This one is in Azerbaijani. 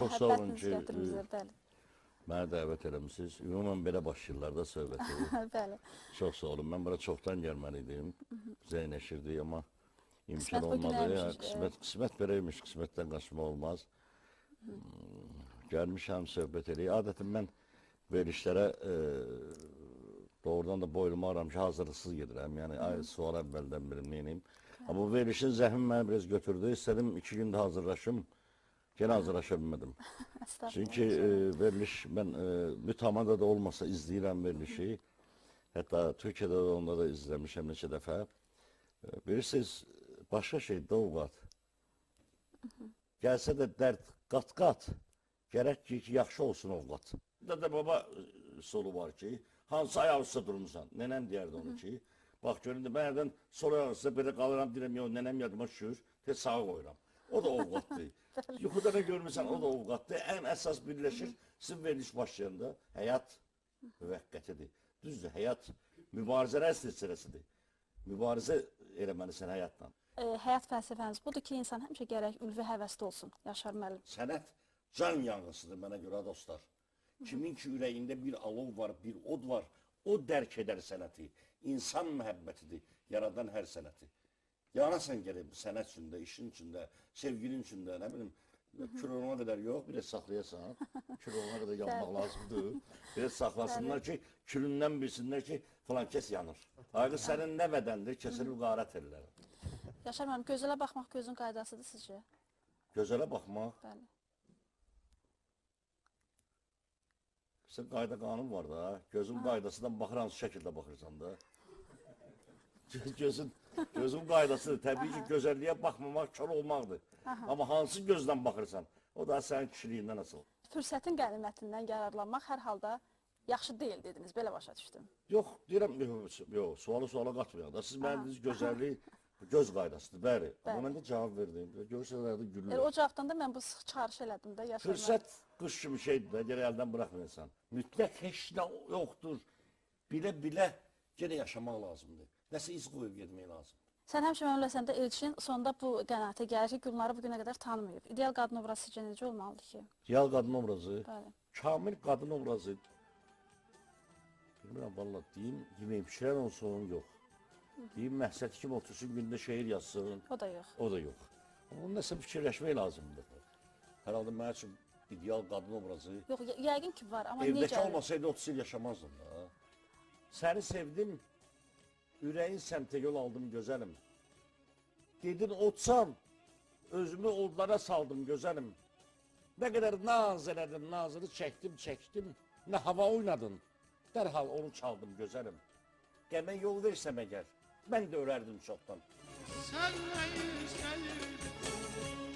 Çox sağ olun ki. Mənə dəvət eləmisiniz. Ümumən belə başlayırlar da söhbəti. bəli. Çox sağ olun. Mən bura çoxdan gəlməli idim. Zəynəşirdik amma imkan olmadı. Ya, qismət, qismət beləymiş, qismətdən qaçma olmaz. Hmm, Gəlmişəm söhbət eləyək. Adətən mən verilişlərə e, doğrudan da boylumu aram ki, hazırlıqsız gedirəm. Yəni ay sual əvvəldən bilim neyim. Amma bu verilişin zəhmi məni biraz götürdü. İstədim iki gündə hazırlaşım. Gene hazırlaşa bilmədim. Estağfurullah. Çünki e, veriliş mən e, mütəmada da olmasa izləyirəm verilişi. Hətta Türkiyədə də onda da izləmişəm neçə dəfə. E, bilirsiniz, başqa şey ovqat. Gəlsə də dərd qat-qat, gərək ki, ki, yaxşı olsun ovqat. Dədə baba e, solu var ki, hansı ayaq üstə durmusan? Nənəm deyərdi onu ki, bax göründü, mən hərdən sol ayaq üstə belə qalıram, deyirəm, yox, nənəm yadıma düşür, tez sağa qoyuram. O da ovqatdır. Yuxuda nə görmüsən, o da ovqatdır. Ən əsas birləşir, sizin veriliş başlayanda həyat müvəqqətidir. Düzdür, həyat mübarizələr silsiləsidir. Mübarizə eləməlisən həyatla. E, həyat fəlsəfəniz budur ki, insan həmişə gərək ülvi həvəsli olsun. Yaşar müəllim. Sənət can yanğısıdır mənə görə dostlar. Kimin ki ürəyində bir alov var, bir od var, o dərk edər sənəti. İnsan məhəbbətidir, yaradan hər sənəti. Yanasan gərək sənət üçündə, işin üçündə, sevginin üçündə, nə bilim, kül olana qədər yox, bir də saxlayasan. Kül olana qədər yanmaq lazımdır. Bir də saxlasınlar ki, külündən bilsinlər ki, filan kəs yanır. Ayrı sənin nə bədəndir, kəsilib qarət edirlər. Yaşar müəllim, gözələ baxmaq gözün qaydasıdır sizcə? Gözələ baxmaq, Bəli. Sən qayda qanun var da, gözün qaydasından baxır hansı şəkildə baxırsan da. Gö- Gözün gözün qaydasıdır. Təbii ki, gözəlliyə baxmamaq kör olmaqdır. Amma hansı gözdən baxırsan, o da sənin kişiliyindən asılı. Fürsətin qənimətindən yararlanmaq hər halda yaxşı deyil dediniz. Belə başa düşdüm. Yox, deyirəm, yox, sualı suala qatmayaq da. Siz mənim dediniz gözəllik göz qaydasıdır. Bəli. Amma mən də cavab verdim. Görsələr də Yəni, gülür. o cavabdan da mən bu sıx çıxarış elədim də. Fürsət qış kimi şeydir də, gərək əldən buraxmayasan. Mütləq heç nə yoxdur. Bilə-bilə yenə yaşamaq lazımdır. Nəsə iz qoyub getmək lazımdır. Sən həmişə mənimlə səndə Elçin sonda bu qənaətə gəlir ki, Gülnarı bu günə qədər tanımayıb. İdeal qadın obrazı sizcə necə olmalıdır ki? Real qadın obrazı, Bəli. kamil qadın obrazı. Bilmirəm valla deyim, yeməyim pişirən olsun, yox. Deyim məhsəd kimi otursun, gündə şeir yazsın, O da yox. o da yox. Amma onun nəsə fikirləşmək lazımdır. Hər halda mənim üçün ideal qadın obrazı Yox, yə- yəqin ki var, amma Evdəki necə? olmasaydı 30 il yaşamazdım da. Səni sevdim, ürəyin səmtə yol aldım gözəlim. Dedin otsan, özümü odlara saldım gözəlim. Nə qədər naz elədim, nazını çəkdim, çəkdim, nə hava oynadın. Dərhal onu çaldım gözəlim. Qəmə yol versəm əgər, mən də ölərdim çoxdan. Sen ne isteyin,